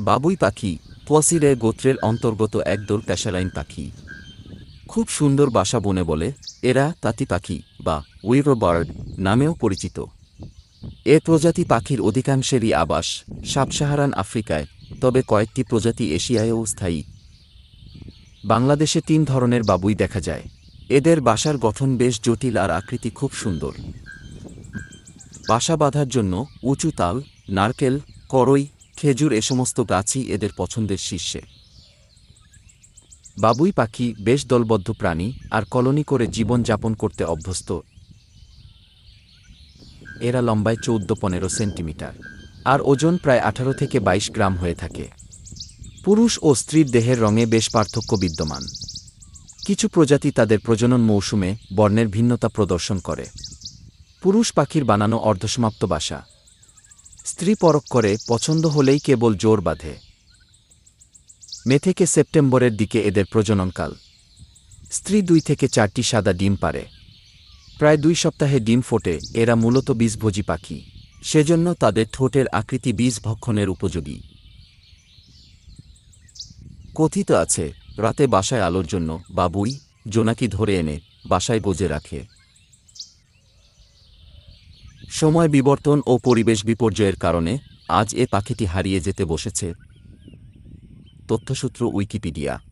বাবুই পাখি পোয়াসিরে গোত্রের অন্তর্গত একদল প্যাশালাইন পাখি। খুব সুন্দর বাসা বনে বলে, এরা তাঁতি পাখি বা উইরো বার্ড নামেও পরিচিত। এ প্রজাতি পাখির অধিকাংশেরই আবাস সাবসাহারান আফ্রিকায়, তবে কয়েকটি প্রজাতি এশিয়ায়ও স্থায়ী। বাংলাদেশে তিন ধরনের বাবুই দেখা যায়। এদের বাসার গঠন বেশ জটিল আর আকৃতি খুব সুন্দর। বাসা বাঁধার জন্য উঁচু তাল, নারকেল, করই খেজুর এ সমস্ত গাছই এদের পছন্দের শীর্ষে। বাবুই পাখি বেশ দলবদ্ধ প্রাণী আর কলোনি করে জীবন যাপন করতে অভ্যস্ত। এরা লম্বায় চৌদ্দ পনেরো সেন্টিমিটার আর ওজন প্রায় আঠারো থেকে বাইশ গ্রাম হয়ে থাকে। পুরুষ ও স্ত্রীর দেহের রঙে বেশ পার্থক্য বিদ্যমান। কিছু প্রজাতি তাদের প্রজনন মৌসুমে বর্ণের ভিন্নতা প্রদর্শন করে। পুরুষ পাখির বানানো অর্ধসমাপ্ত বাসা স্ত্রী পরক করে পছন্দ হলেই কেবল জোর বাঁধে। মে থেকে সেপ্টেম্বরের দিকে এদের প্রজননকাল। স্ত্রী দুই থেকে চারটি সাদা ডিম পারে প্রায় দুই সপ্তাহে ডিম ফোটে, এরা মূলত বীজভোজী পাখি। সেজন্য তাদের ঠোঁটের আকৃতি বীজ ভক্ষণের উপযোগী। কথিত আছে, রাতে বাসায় আলোর জন্য বাবুই জোনাকি ধরে এনে বাসায় বোঝে রাখে। সময় বিবর্তন ও পরিবেশ বিপর্যয়ের কারণে আজ এ পাখিটি হারিয়ে যেতে বসেছে। তথ্যসূত্র উইকিপিডিয়া।